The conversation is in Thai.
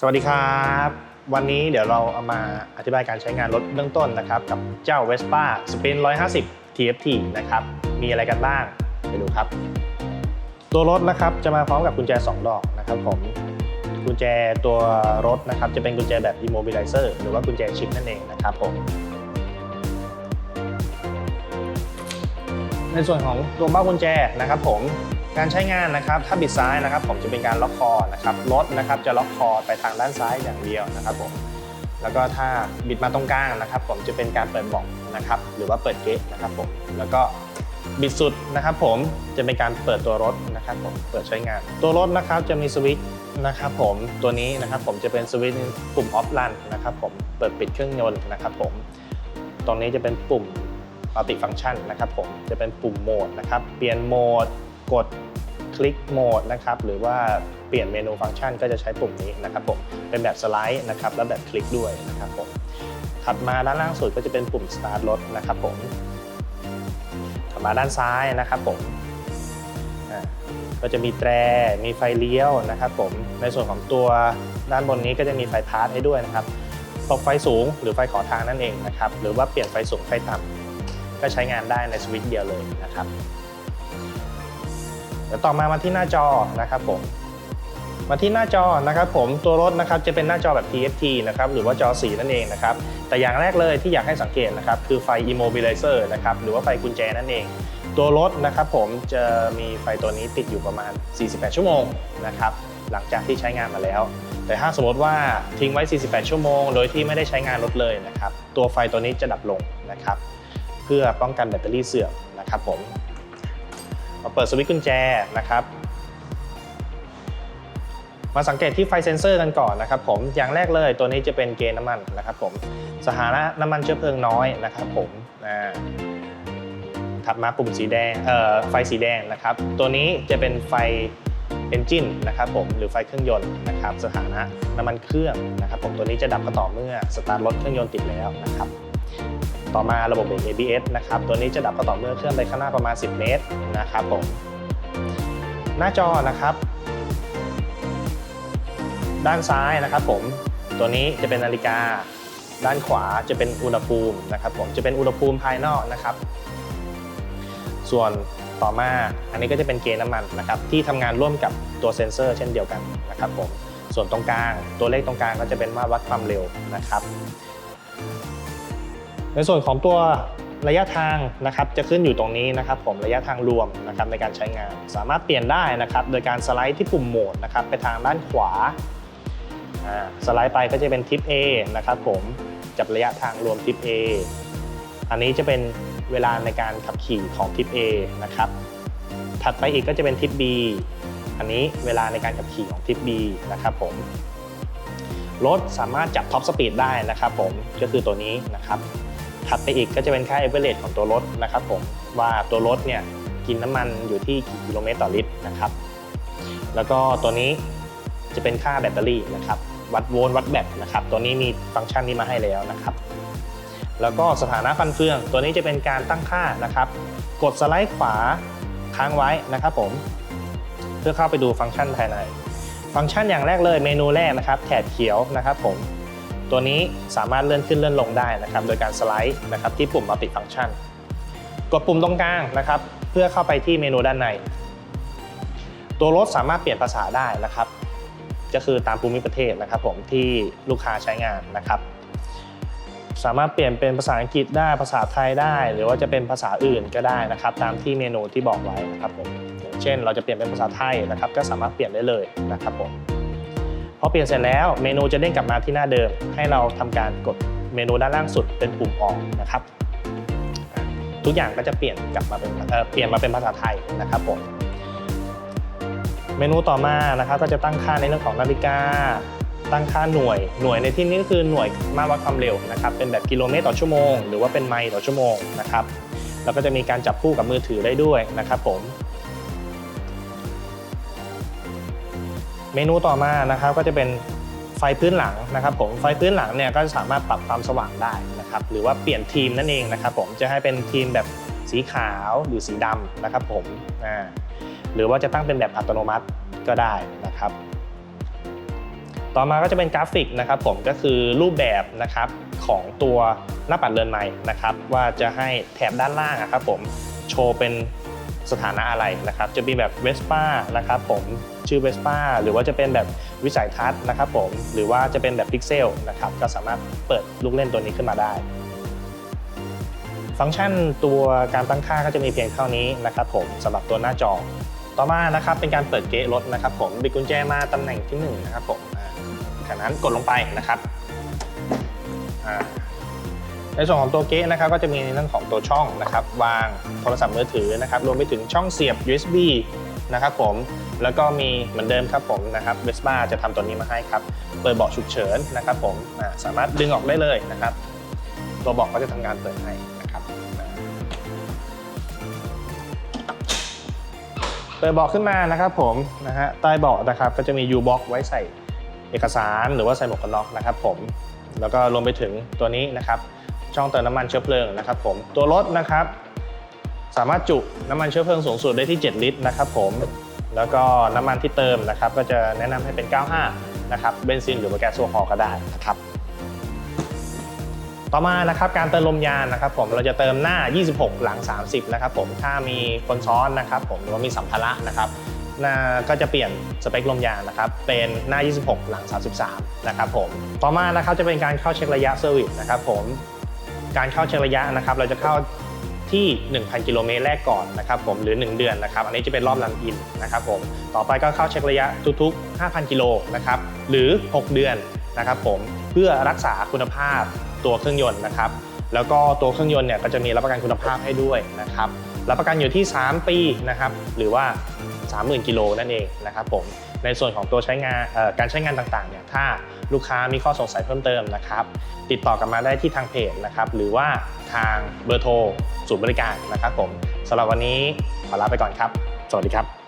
สวัสดีครับ วันนี้เดี๋ยวเราเอามาอธิบายการใช้งานรถเบื้องต้นนะครับ กับเจ้า Vespa Spin 150 TFT นะครับ มีอะไรกันบ้าง ไปดูครับ ตัวรถนะครับจะมาพร้อมกับกุญแจ 2 ดอกนะครับผมกุญแจตัวรถนะครับ จะเป็นกุญแจแบบ immobilizer หรือว่ากุญแจชิปนั่นเองนะครับผมในส่วนของตัวเบ้ากุญแจนะครับผม การใช้งานนะครับถ้าบิดซ้ายนะครับ ผมจะเป็นการล็อกคอนะครับรถนะครับจะล็อกคอไปทางด้านซ้ายอย่างเดียวนะครับผมแล้วก็ถ้าบิดมาตรงกลางนะครับ ผมจะเป็นการเปิดบอกนะครับ หรือว่าเปิดเกตนะครับผมแล้วก็บิดสุดนะครับ ผมจะเป็นการเปิดตัวรถนะครับผมเปิดใช้งาน ตัวรถนะครับจะมีสวิตช์นะครับผมตัวนี้นะครับผมจะเป็นสวิตช์ปุ่มออฟลันนะครับผมเปิดปิดเครื่องยนต์นะครับผมตรงนี้จะเป็นปุ่มมัลติฟัง c t ชันนะครับผมจะเป็นปุ่มโหมดนะครับเปลี่ยนโหมด กดคลิกโหมดนะครับหรือว่าเปลี่ยนเมนูฟังก์ชันก็จะใช้ปุ่มนี้นะครับผมเป็นแบบสไลด์นะครับและแบบคลิกด้วยนะครับผมถัดมาด้านล่างสุดก็จะเป็นปุ่ม start รถนะครับผมถัดมาด้านซ้ายนะครับผมก็จะมีแตร มีไฟเลี้ยวนะครับผม ในส่วนของตัวด้านบนนี้ก็จะมีไฟพาร์ทให้ด้วยนะครับตกไฟสูงหรือไฟขอทางนั่นเองนะครับ หรือว่าเปลี่ยนไฟสูงไฟต่ำก็ใช้งานได้ในสวิตช์เดียวเลยนะครับ เดี๋ยวต่อมามาที่หน้าจอนะครับผม มาที่หน้าจอนะครับผมตัวรถนะครับจะเป็นหน้าจอแบบ TFT นะครับหรือว่าจอสีนั่นเองนะครับแต่อย่างแรกเลยที่อยากให้สังเกตนะครับคือไฟ immobilizer นะครับหรือว่าไฟกุญแจนั่นเอง ตัวรถนะครับผมจะมีไฟตัวนี้ติดอยู่ประมาณ 48 ชั่วโมงนะครับหลังจากที่ใช้งานมาแล้ว แต่ถ้าสมมติว่าทิ้งไว้ 48 ชั่วโมง โดยที่ไม่ได้ใช้งานรถเลยนะครับตัวไฟตัวนี้จะดับลงนะครับเพื่อป้องกันแบตเตอรี่เสื่อมนะครับผม มาเปิดสวิตช์กุญแจนะครับ มาสังเกตที่ไฟเซนเซอร์กันก่อนนะครับผมอย่างแรกเลยตัวนี้จะเป็นเกณฑ์น้ำมันนะครับผมสถานะน้ำมันเชื้อเพลิงน้อยนะครับผมอ่าถัดมาปุ่มสีแดงเอ่อไฟสีแดงนะครับ ตัวนี้จะเป็นไฟเอนจินนะครับผมหรือไฟเครื่องยนต์นะครับ สถานะน้ำมันเครื่องนะครับ ผมตัวนี้จะดับก็ต่อเมื่อสตาร์ทรถเครื่องยนต์ติดแล้วนะครับ ต่อมาระบบเบรก ABS นะครับ ตัวนี้จะดับก็ต่อเมื่อเคลื่อนไปข้างหน้าประมาณ 10 เมตรนะครับผม หน้าจอนะครับ ด้านซ้ายนะครับผม ตัวนี้จะเป็นนาฬิกา ด้านขวาจะเป็นอุณหภูมินะครับผม จะเป็นอุณหภูมิภายนอกนะครับ ส่วนต่อมาอันนี้ก็จะเป็นเกณฑ์น้ำมันนะครับที่ทำงานร่วมกับตัวเซ็นเซอร์เช่นเดียวกันนะครับผมส่วนตรงกลางตัวเลขตรงกลางก็จะเป็นมาตรวัดความเร็วนะครับ ในส่วนของตัวระยะทางนะครับจะขึ้นอยู่ตรงนี้นะครับผมระยะทางรวมนะครับในการใช้งาน สามารถเปลี่ยนได้นะครับโดยการสไลด์ที่ปุ่มโหมดนะครับไปทางด้านขวาสไลด์ไปก็จะเป็นทิป A นะครับผมจับระยะทางรวมทิป A อันนี้จะเป็นเวลาในการขับขี่ของทิป A นะครับถัดไปอีกก็จะเป็นทิป B อันนี้เวลาในการขับขี่ของทิป B นะครับผมรถสามารถจับท็อปสปีดได้นะครับผมก็คือตัวนี้นะครับ ถัดไปอีกก็จะเป็นค่า average ของตัวรถนะครับผมว่าตัวรถเนี่ยกินน้ำมันอยู่ที่กี่กิโลเมตรต่อลิตรนะครับ แล้วก็ตัวนี้จะเป็นค่าแบตเตอรี่นะครับวัดโวลต์วัดแบตนะครับ ตัวนี้มีฟังก์ชันนี้มาให้แล้วนะครับ แล้วก็สถานะฟันเฟือง ตัวนี้จะเป็นการตั้งค่านะครับ กดสไลด์ขวาค้างไว้นะครับผม เพื่อเข้าไปดูฟังก์ชันภายใน ฟังก์ชันอย่างแรกเลยเมนูแรกนะครับ แถบเขียวนะครับผม ตัวนี้สามารถเลื่อนขึ้นเลื่อนลงได้นะครับ โดยการสไลด์นะครับที่ปุ่ม Multi Function กดปุ่มตรงกลางนะครับ เพื่อเข้าไปที่เมนูด้านใน ตัวรถสามารถเปลี่ยนภาษาได้นะครับ ก็คือตามภูมิประเทศนะครับ ผมที่ลูกค้าใช้งานนะครับ สามารถเปลี่ยนเป็นภาษาอังกฤษได้ภาษาไทยได้ หรือว่าจะเป็นภาษาอื่นก็ได้นะครับ ตามที่เมนูที่บอกไว้นะครับผมเช่น เราจะเปลี่ยนเป็นภาษาไทยนะครับ ก็สามารถเปลี่ยนได้เลยนะครับผม อเปลี่ยนเสร็จแล้วเมนูจะเด้งกลับมาที่หน้าเดิม ให้เราทำการกดเมนูด้านล่างสุดเป็นปุ่มออกนะครับ ทุกอย่างก็จะเปลี่ยนกลับมาเป็นเเปลี่ยนมาเป็นภาษาไทยนะครับผมเมนูต่อมานะครับก็จะตั้งค่าในเรื่องของนาฬิกา ตั้งค่าหน่วย หน่วยในที่นี้ก็คือหน่วยมาวัดความเร็วนะครับ เป็นแบบกิโลเมตรต่อชั่วโมง หรือว่าเป็นไมล์ต่อชั่วโมงนะครับ แล้วก็จะมีการจับคู่กับมือถือได้ด้วยนะครับผม เมนูต่อมานะครับก็จะเป็นไฟพื้นหลังนะครับผมไฟพื้นหลังเนี่ยก็สามารถปรับความสว่างได้นะครับหรือว่าเปลี่ยนทีมนั่นเองนะครับผมจะให้เป็นทีมแบบสีขาวหรือสีดำนะครับผมหรือว่าจะตั้งเป็นแบบอัตโนมัติก็ได้นะครับ ต่อมาก็จะเป็นกราฟิกนะครับผมก็คือรูปแบบนะครับของตัวหน้าปัดเรือนไม้นะครับว่าจะให้แถบด้านล่างอะครับผมโชว์เป็น สถานะอะไรนะครับจะมีแบบ Vespa นะครับผมชื่อ Vespa หรือว่าจะเป็นแบบวิสัยทัศน์นะครับผมหรือว่าจะเป็นแบบพิกเซลนะครับก็สามารถเปิดลูกเล่นตัวนี้ขึ้นมาได้ ฟังก์ชันตัวการตั้งค่าก็จะมีเพียงเท่านี้นะครับผมสำหรับตัวหน้าจอ ต่อมานะครับเป็นการเปิดเกะรถนะครับผมบิดกุญแจมาตำแหน่งที่หนึ่งนะครับผมจากนั้นกดลงไปนะครับอ่า ในส่วนของตัวเกะนะครับก็จะมีในเรื่องของตัวช่องนะครับวางโทรศัพท์มือถือนะครับรวมไปถึงช่องเสียบ USB นะครับผมแล้วก็มีเหมือนเดิมครับผมนะครับ Vespa จะทำตัวนี้มาให้ครับเปิดเบาะฉุกเฉินนะครับผมสามารถดึงออกได้เลยนะครับ ตัวเบาะก็จะทำงานเปิดให้นะครับเปิดเบาะขึ้นมานะครับผมนะฮะใต้เบาะนะครับก็จะมี U box ไว้ใส่เอกสารหรือว่าใส่หมวกกันน็อกนะครับผมแล้วก็รวมไปถึงตัวนี้นะครับ ช่องเติมน้ำมันเชื้อเพลิงนะครับผมตัวรถนะครับ สามารถจุน้ำมันเชื้อเพลิงสูงสุดได้ที่ 7 ลิตรนะครับผมแล้วก็น้ำมันที่เติมนะครับ ก็จะแนะนำให้เป็น 95 นะครับเบนซินหรือว่าแก๊สโซฮอลก็ได้นะครับต่อมานะครับการเติมลมยางนะครับผมเราจะเติมหน้า 26 หลัง 30 นะครับผมถ้ามีคนซ้อนนะครับผมหรือว่ามีสัมภาระนะครับหน้าก็จะเปลี่ยนสเปคลมยางนะครับเป็นหน้า 26 หลัง 33 นะครับผมต่อมานะครับจะเป็นการเข้าเช็คระยะเซอร์วิสนะครับผม การเข้าเช็คระยะนะครับ เราจะเข้าที่ 1,000 กิโลเมตรแรกก่อนนะครับผมหรือ 1 เดือนนะครับ อันนี้จะเป็นรอบรันอินนะครับผมต่อไปก็เข้าเช็คระยะทุกๆ 5,000 กิโลนะครับหรือ 6 เดือนนะครับผมเพื่อรักษาคุณภาพตัวเครื่องยนต์นะครับ แล้วก็ตัวเครื่องยนต์เนี่ยก็จะมีรับประกันคุณภาพให้ด้วยนะครับรับประกันอยู่ที่ 3 ปีนะครับหรือว่า 30,000 กิโลนั่นเองนะครับผม ในส่วนของตัวใช้งานการใช้งานต่างๆเนี่ยถ้าลูกค้ามีข้อสงสัยเพิ่มเติมนะครับ ติดต่อกลับมาได้ที่ทางเพจนะครับ หรือว่าทางเบอร์โทรศูนย์บริการนะครับผมสำหรับวันนี้ขอลาไปก่อนครับ สวัสดีครับ